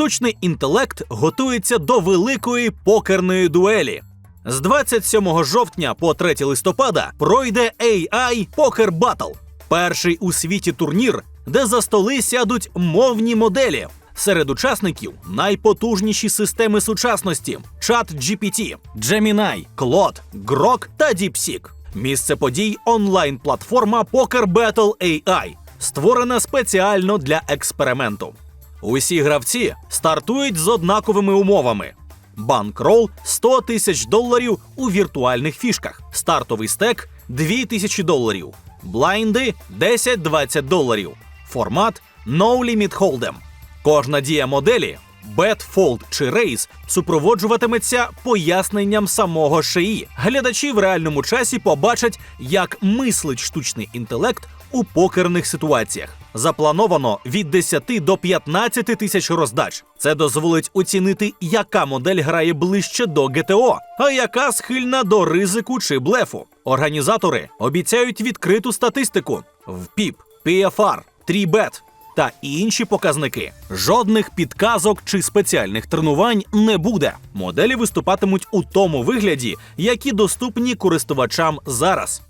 Штучний інтелект готується до великої покерної дуелі. З 27 жовтня по 3 листопада пройде AI Poker Battle – перший у світі турнір, де за столи сядуть мовні моделі. Серед учасників найпотужніші системи сучасності: ChatGPT, Gemini, Claude, Grok та DeepSeek. Місце подій онлайн-платформа Poker Battle AI, створена спеціально для експерименту. Усі гравці стартують з однаковими умовами. Банкрол 100 тисяч доларів у віртуальних фішках. Стартовий стек 2 тисячі доларів. Блайнди 10-20 доларів. Формат No Limit Hold'em. Кожна дія моделі Bet, Fold чи Raise супроводжуватиметься поясненням самого шиї. Глядачі в реальному часі побачать, як мислить штучний інтелект у покерних ситуаціях. Заплановано від 10 до 15 тисяч роздач. Це дозволить оцінити, яка модель грає ближче до ГТО, а яка схильна до ризику чи блефу. Організатори обіцяють відкриту статистику в PIP, PFR, 3BET та інші показники. Жодних підказок чи спеціальних тренувань не буде. Моделі виступатимуть у тому вигляді, які доступні користувачам зараз.